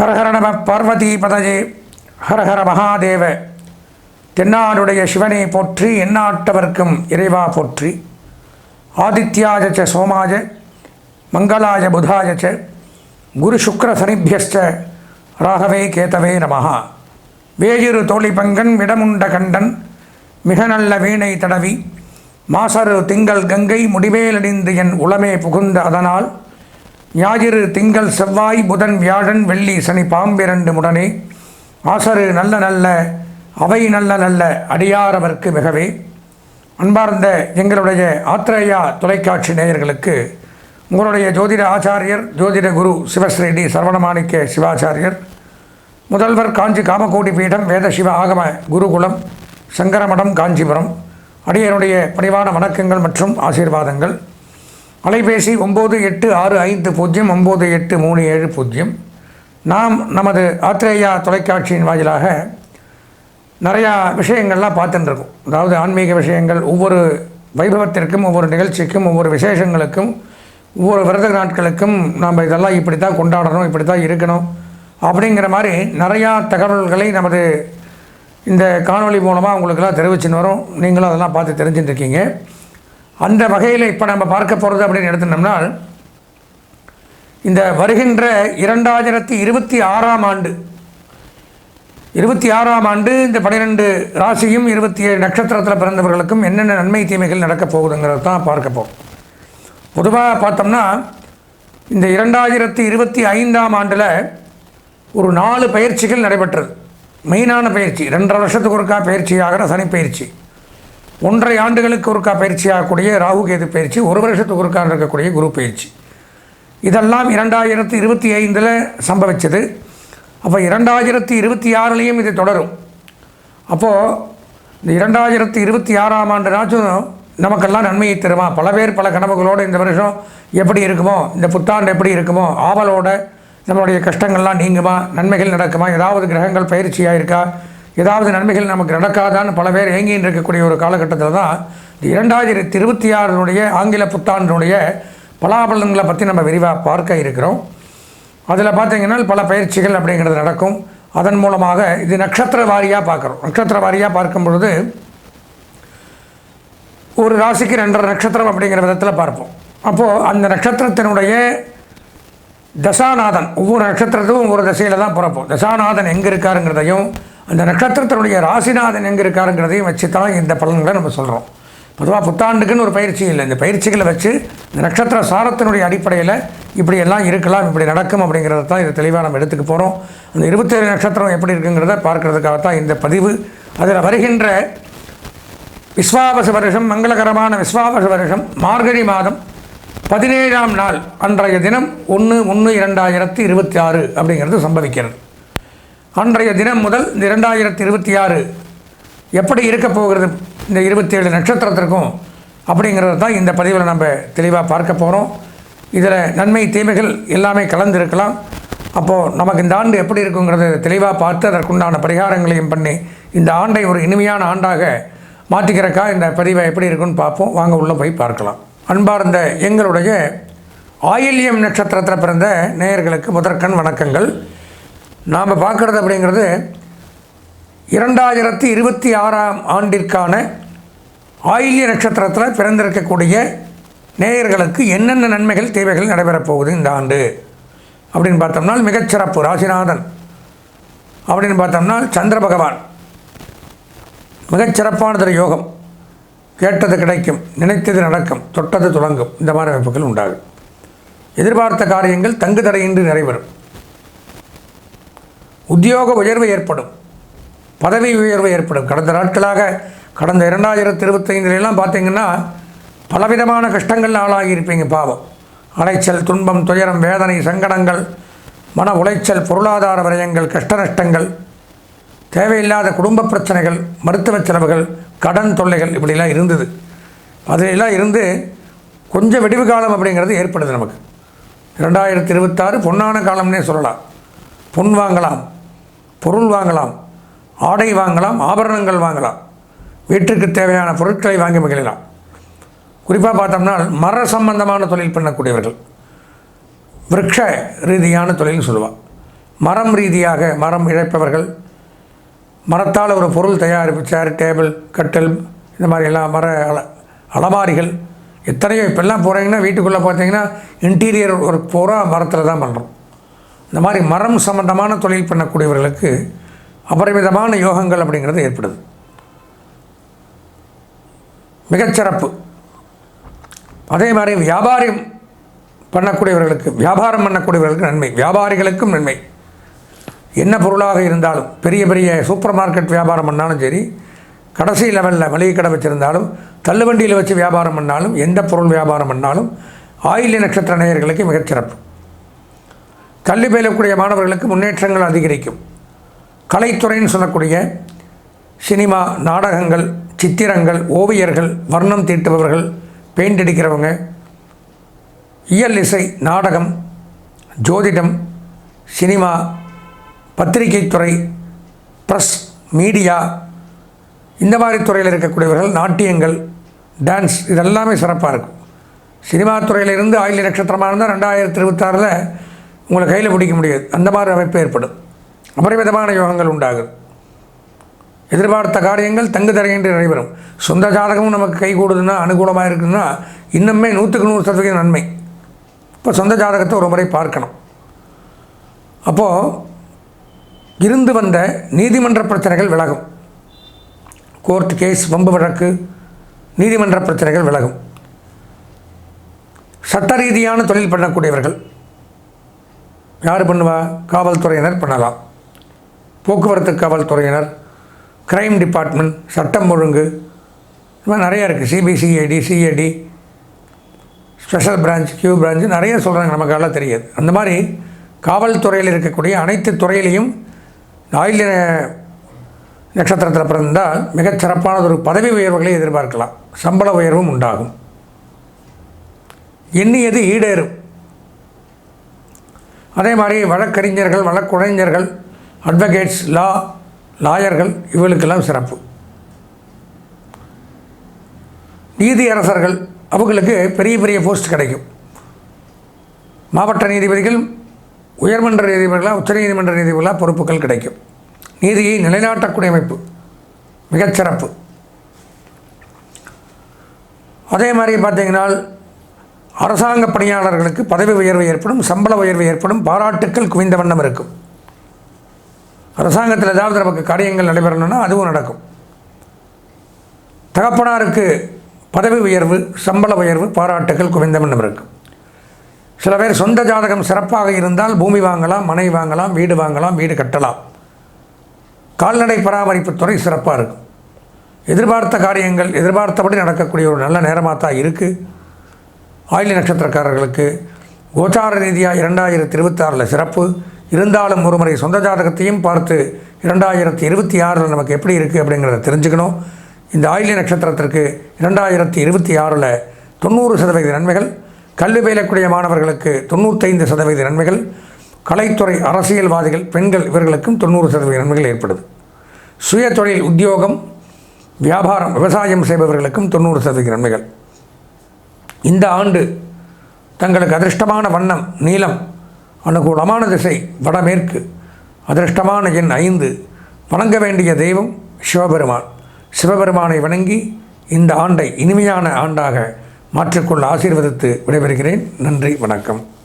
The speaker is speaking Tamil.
ஹரஹர நம பார்வதி பதஜே. ஹரஹர மகாதேவ. தென்னாடுடைய சிவனை போற்றி எந்நாட்டவர்க்கும் இறைவா போற்றி. ஆதித்யாஜ ச சோமாஜ. மங்களாய புதாய ச. குரு சுக்ர சனிபியஸ்ச. ராகவே கேதவே நமஹா. வேயிரு தோழி பங்கன் விடமுண்ட கண்டன். மிக நல்ல வீணை தடவி. மாசரு திங்கள் கங்கை முடிவேலடிந்து என் உளமே புகுந்த அதனால். ஞாயிறு திங்கள் செவ்வாய் புதன் வியாழன் வெள்ளி சனி பாம்பிரண்டு முடனே. ஆசரு நல்ல நல்ல அவை நல்ல நல்ல அடியாரவர்க்கு மிகவே. அன்பார்ந்த எங்களுடைய ஆத்திரேயா தொலைக்காட்சி நேயர்களுக்கு உங்களுடைய ஜோதிட ஆச்சாரியர் ஜோதிட குரு சிவஸ்ரீடி சரவணமாணிக்க சிவாச்சாரியர் முதல்வர் காஞ்சி காமகோடி பீடம் வேத சிவ ஆகம குருகுலம் சங்கரமடம் காஞ்சிபுரம் அடியனுடைய பணிவான வணக்கங்கள் மற்றும் ஆசீர்வாதங்கள். அலைபேசி ஒம்பது எட்டு ஆறு ஐந்து பூஜ்ஜியம் ஒம்பது எட்டு மூணு ஏழு பூஜ்ஜியம். நாம் நமது ஆத்திரேயா தொலைக்காட்சியின் வாயிலாக நிறையா விஷயங்கள்லாம் பார்த்துட்டுருக்கோம். அதாவது ஆன்மீக விஷயங்கள் ஒவ்வொரு வைபவத்திற்கும் ஒவ்வொரு நிகழ்ச்சிக்கும் ஒவ்வொரு விசேஷங்களுக்கும் ஒவ்வொரு விரத நாட்களுக்கும் நாம் இதெல்லாம் இப்படி தான் கொண்டாடணும் இப்படி தான் இருக்கணும் அப்படிங்கிற மாதிரி நிறையா தகவல்களை நமது இந்த காணொளி மூலமாக உங்களுக்கெல்லாம் தெரிவிச்சுன்னு வரும். நீங்களும் அதெல்லாம் பார்த்து தெரிஞ்சுட்டுருக்கீங்க. அந்த வகையில் இப்போ நம்ம பார்க்க போகிறது அப்படின்னு எடுத்துட்டோம்னா இந்த வருகின்ற இரண்டாயிரத்தி இருபத்தி ஆறாம் ஆண்டு இருபத்தி ஆறாம் ஆண்டு இந்த பன்னிரெண்டு ராசியும் இருபத்தி ஏழு நட்சத்திரத்தில் பிறந்தவர்களுக்கும் என்னென்ன நன்மை தீமைகள் நடக்கப் போகுதுங்கிறது தான் பார்க்க போகிறோம் பொதுவாக பார்த்தோம்னா இந்த இரண்டாயிரத்தி இருபத்தி ஐந்தாம் ஆண்டில் ஒரு நாலு பயிற்சிகள் நடைபெற்றது. மெயினான பயிற்சி ரெண்டரை வருஷத்துக்கு ஒருக்கா பயிற்சியாகிற சனி பயிற்சி ஒன்றரை ஆண்டுகளுக்கு ஒருக்கா பயிற்சியாகக்கூடிய ராகு கேது பயிற்சி ஒரு வருஷத்துக்கு ஒருக்கா இருக்கக்கூடிய குரு பயிற்சி. இதெல்லாம் இரண்டாயிரத்தி இருபத்தி ஐந்தில் சம்பவிச்சது. அப்போ இரண்டாயிரத்தி இருபத்தி ஆறுலேயும் இது தொடரும். அப்போது இந்த இரண்டாயிரத்தி இருபத்தி ஆறாம் ஆண்டுனாச்சும் நமக்கெல்லாம் நன்மையை தருமா? பல பேர் பல கனவுகளோடு இந்த வருஷம் எப்படி இருக்குமோ இந்த புத்தாண்டு எப்படி இருக்குமோ ஆவலோட நம்மளுடைய கஷ்டங்கள்லாம் நீங்குமா நன்மைகள் நடக்குமா ஏதாவது கிரகங்கள் பயிற்சியாக இருக்கா ஏதாவது நன்மைகள் நமக்கு நடக்காதான்னு பல பேர் ஏங்கின்னு இருக்கக்கூடிய ஒரு காலகட்டத்தில் தான் இரண்டாயிரத்தி இருபத்தி ஆறினுடைய ஆங்கில புத்தாண்டினுடைய பலாபலன்களை பற்றி நம்ம விரிவாக பார்க்க இருக்கிறோம். அதில் பார்த்தீங்கன்னா பல பயிற்சிகள் அப்படிங்கிறது நடக்கும். அதன் மூலமாக இது நட்சத்திர வாரியாக பார்க்குறோம். நட்சத்திர வாரியாக பார்க்கும் பொழுது ஒரு ராசிக்கு ரெண்டரை நட்சத்திரம் அப்படிங்கிற விதத்தில் பார்ப்போம். அப்போது அந்த நட்சத்திரத்தினுடைய தசாநாதன் ஒவ்வொரு நட்சத்திரத்துக்கும் ஒவ்வொரு தசையில் தான் பிறப்போம். தசாநாதன் எங்கே இருக்காருங்கிறதையும் அந்த நட்சத்திரத்தினுடைய ராசிநாதன் எங்கே இருக்காருங்கிறதையும் வச்சு தான் இந்த பலன்களை நம்ம சொல்கிறோம் பொதுவாக புத்தாண்டுக்குன்னு ஒரு பயிற்சி இல்லை. இந்த பயிற்சிகளை வச்சு இந்த நட்சத்திர சாரத்தினுடைய அடிப்படையில் இப்படியெல்லாம் இருக்கலாம் இப்படி நடக்கும் அப்படிங்கிறத தான் இதை தெளிவாக நம்ம எடுத்துக்க போகிறோம் அந்த இருபத்தேழு நட்சத்திரம் எப்படி இருக்குங்கிறத பார்க்கறதுக்காகத்தான் இந்த பதிவு. அதில் வருகின்ற விஸ்வாவச வருஷம் மங்களகரமான விஸ்வாவச வருஷம் மார்கழி மாதம் பதினேழாம் நாள் அன்றைய தினம் ஒன்று ஒன்று இரண்டாயிரத்தி இருபத்தி ஆறு அப்படிங்கிறது சம்பவிக்கிறது. அன்றைய தினம் முதல் இந்த இரண்டாயிரத்தி இருபத்தி ஆறு எப்படி இருக்க போகிறது? இந்த இருபத்தேழு நட்சத்திரத்திற்கும் அப்படிங்கிறது தான் இந்த பதிவில் நம்ம தெளிவாக பார்க்க போகிறோம் இதில் நன்மை தீமைகள் எல்லாமே கலந்துருக்கலாம். அப்போது நமக்கு இந்த ஆண்டு எப்படி இருக்குங்கிறத தெளிவாக பார்த்து அதற்குண்டான பரிகாரங்களையும் பண்ணி இந்த ஆண்டை ஒரு இனிமையான ஆண்டாக மாற்றிக்கிறக்கா இந்த பதிவை எப்படி இருக்குன்னு பார்ப்போம். வாங்க உள்ளே போய் பார்க்கலாம். அன்பார்ந்த எங்களுடைய ஆயில்யம் நட்சத்திரத்தில் பிறந்த நேயர்களுக்கு முதற்கண் வணக்கங்கள். நாம் பார்க்குறது அப்படிங்கிறது இரண்டாயிரத்தி இருபத்தி ஆறாம் ஆண்டிற்கான ஆயில்ய நட்சத்திரத்தில் பிறந்திருக்கக்கூடிய நேயர்களுக்கு என்னென்ன நன்மைகள் தேவைகள் நடைபெறப் போகுது இந்த ஆண்டு? அப்படின்னு பார்த்தோம்னா மிகச்சிறப்பு. ராசிநாதன். அப்படின்னு பார்த்தோம்னா சந்திர பகவான். மிகச்சிறப்பானதொரு யோகம். கேட்டது கிடைக்கும் நினைத்தது நடக்கும் தொட்டது தொடங்கும் இந்த மாதிரி அமைப்புகள் உண்டாகும். எதிர்பார்த்த காரியங்கள் தங்கு தடையின்றி நிறைவேறும் உத்தியோக உயர்வு ஏற்படும். பதவி உயர்வு ஏற்படும். கடந்த நாட்களாக கடந்த இரண்டாயிரத்தி இருபத்தைந்துலாம் பார்த்தீங்கன்னா பலவிதமான கஷ்டங்கள் ஆளாகி இருப்பீங்க பாவம். அலைச்சல் துன்பம் துயரம் வேதனை சங்கடங்கள் மன உளைச்சல் பொருளாதார விரயங்கள் கஷ்ட நஷ்டங்கள் தேவையில்லாத குடும்ப பிரச்சனைகள் மருத்துவ செலவுகள் கடன் தொல்லைகள் இப்படிலாம் இருந்தது. அதிலெல்லாம் இருந்து கொஞ்சம் வெடிவு காலம் அப்படிங்கிறது ஏற்படுது நமக்கு. ரெண்டாயிரத்தி இருபத்தாறு பொன்னான காலம்னே சொல்லலாம். பொன் வாங்கலாம். பொருள் வாங்கலாம் ஆடை வாங்கலாம் ஆபரணங்கள் வாங்கலாம் வீட்டுக்கு தேவையான பொருட்களை வாங்கி மகிழலாம். குறிப்பாக பார்த்தோம்னா மர சம்பந்தமான தொழில் பண்ணக்கூடியவர்கள். விரக்ஷ ரீதியான தொழில்னு சொல்லுவாள் மரம் ரீதியாக மரம் இழைப்பவர்கள் மரத்தால் ஒரு பொருள் தயாரிப்பு சேர் டேபிள் கட்டில் இந்த மாதிரி எல்லாம் மர அல அலமாரிகள் எத்தனையோ இப்போல்லாம் போகிறீங்கன்னா வீட்டுக்குள்ளே பார்த்தீங்கன்னா இன்டீரியர் ஒர்க் பூரா மரத்தில் தான் பண்ணுறோம் இந்த மாதிரி மரம் சம்பந்தமான தொழில் பண்ணக்கூடியவர்களுக்கு அபரிமிதமான யோகங்கள் அப்படிங்கிறது ஏற்படுது. மிகச்சிறப்பு. அதே மாதிரி வியாபாரம் பண்ணக்கூடியவர்களுக்கு வியாபாரம் பண்ணக்கூடியவர்களுக்கு நன்மை வியாபாரிகளுக்கும் நன்மை. என்ன பொருளாக இருந்தாலும் பெரிய பெரிய சூப்பர் மார்க்கெட் வியாபாரம் பண்ணாலும் சரி கடைசி லெவலில் மளிகை கடை வச்சுருந்தாலும் தள்ளுவண்டியில் வச்சு வியாபாரம் பண்ணாலும் எந்த பொருள் வியாபாரம் பண்ணாலும் ஆயில்ய நட்சத்திர நேயர்களுக்கு மிகச்சிறப்பு. கல்வி பயிலக்கூடிய மாணவர்களுக்கு முன்னேற்றங்கள் அதிகரிக்கும். கலைத்துறைன்னு சொல்லக்கூடிய சினிமா நாடகங்கள் சித்திரங்கள் ஓவியர்கள் வர்ணம் தீட்டுபவர்கள் பெயிண்ட் அடிக்கிறவங்க இயல் இசை நாடகம் ஜோதிடம் சினிமா பத்திரிகைத்துறை ப்ரெஸ் மீடியா இந்த மாதிரி துறையில் இருக்கக்கூடியவர்கள் நாட்டியங்கள் டான்ஸ் இதெல்லாமே சிறப்பாக இருக்கும். சினிமா துறையிலிருந்து ஆயில நட்சத்திரமாக இருந்தால் ரெண்டாயிரத்தி இருபத்தாறில் உங்களை கையில் பிடிக்க முடியாது. அந்த மாதிரி அமைப்பு ஏற்படும். அபரிமிதமான யோகங்கள் உண்டாகும். எதிர்பார்த்த காரியங்கள் தங்கு தரையின்றி நடைபெறும் சொந்த ஜாதகமும் நமக்கு கை கூடுதுன்னா அனுகூலமாக இருக்குதுன்னா இன்னுமே நூற்றுக்கு நூறு சதவீதம் நன்மை. இப்போ சொந்த ஜாதகத்தை ஒரு முறை பார்க்கணும். அப்போது இருந்து வந்த நீதிமன்ற பிரச்சனைகள் விலகும். கோர்ட் கேஸ் வம்பு வழக்கு நீதிமன்ற பிரச்சனைகள் விலகும். சட்ட ரீதியான தொழில் பண்ணக்கூடியவர்கள் யார் பண்ணுவா? காவல்துறையினர் பண்ணலாம். போக்குவரத்து காவல்துறையினர் க்ரைம் டிபார்ட்மெண்ட் சட்டம் ஒழுங்கு இது மாதிரி நிறையா இருக்குது CBCID CID special branch Q branch நிறைய சொல்கிறாங்க நமக்கெல்லாம் தெரியாது. அந்த மாதிரி காவல்துறையில் இருக்கக்கூடிய அனைத்து துறையிலையும் ஆயுள் நட்சத்திரத்தில் பிறந்தால் மிகச் சிறப்பானது ஒரு பதவி உயர்வுகளை எதிர்பார்க்கலாம். சம்பள உயர்வும் உண்டாகும். எண்ணியது ஈடேறும். அதே மாதிரி வழக்கறிஞர்கள் வழக்குரைஞர்கள் அட்வொகேட்ஸ் லா லாயர்கள் இவர்களுக்கெல்லாம் சிறப்பு. நீதியரசர்கள் அவங்களுக்கு பெரிய பெரிய போஸ்ட் கிடைக்கும். மாவட்ட நீதிபதிகள் உயர்மன்ற நீதிபதிகளாக உச்சநீதிமன்ற நீதிபதிகளாக பொறுப்புகள் கிடைக்கும். நீதியை நிலைநாட்டக்கூடிய அமைப்பு மிகச்சிறப்பு. அதே மாதிரி பார்த்தீங்கன்னா அரசாங்க பணியாளர்களுக்கு பதவி உயர்வு ஏற்படும் சம்பள உயர்வு ஏற்படும் பாராட்டுக்கள் குவிந்த வண்ணம் இருக்கும். அரசாங்கத்தில் ஏதாவது நமக்கு காரியங்கள் நடைபெறணும்னா அதுவும் நடக்கும். தகப்பனாருக்கு பதவி உயர்வு சம்பள உயர்வு பாராட்டுகள் குவிந்த வண்ணம் இருக்கும். சில பேர் சொந்த ஜாதகம் சிறப்பாக இருந்தால் பூமி வாங்கலாம் மனை வாங்கலாம் வீடு வாங்கலாம் வீடு கட்டலாம். கால்நடை பராமரிப்பு துறை சிறப்பாக இருக்கும். எதிர்பார்த்த காரியங்கள் எதிர்பார்த்தபடி நடக்கக்கூடிய ஒரு நல்ல நேரமாக தான் இருக்குது ஆயிலி நட்சத்திரக்காரர்களுக்கு கோச்சார ரீதியாக இரண்டாயிரத்தி இருபத்தாறில் சிறப்பு. இருந்தாலும் ஒருமுறை சொந்த ஜாதகத்தையும் பார்த்து இரண்டாயிரத்தி இருபத்தி ஆறில் நமக்கு எப்படி இருக்குது அப்படிங்கிறத தெரிஞ்சுக்கணும். இந்த ஆயிலி நட்சத்திரத்திற்கு இரண்டாயிரத்தி இருபத்தி ஆறில் தொண்ணூறு சதவீத நன்மைகள் கல்வி பயிலக்கூடிய மாணவர்களுக்கு தொண்ணூற்றைந்து சதவீத நன்மைகள் கலைத்துறை அரசியல்வாதிகள் பெண்கள் இவர்களுக்கும் தொண்ணூறு சதவீத நன்மைகள் ஏற்படுது. சுய தொழில் உத்தியோகம் வியாபாரம் விவசாயம் செய்பவர்களுக்கும் தொண்ணூறு சதவீத நன்மைகள். இந்த ஆண்டு தங்களுக்கு அதிர்ஷ்டமான வண்ணம் நீளம் அனுகூலமான திசை வடமேற்கு. அதிர்ஷ்டமான எண் ஐந்து. வணங்க வேண்டிய தெய்வம் சிவபெருமான். சிவபெருமானை வணங்கி இந்த ஆண்டை இனிமையான ஆண்டாக மாற்றிக்கொள்ள ஆசீர்வதித்து விடைபெறுகிறேன். நன்றி வணக்கம்.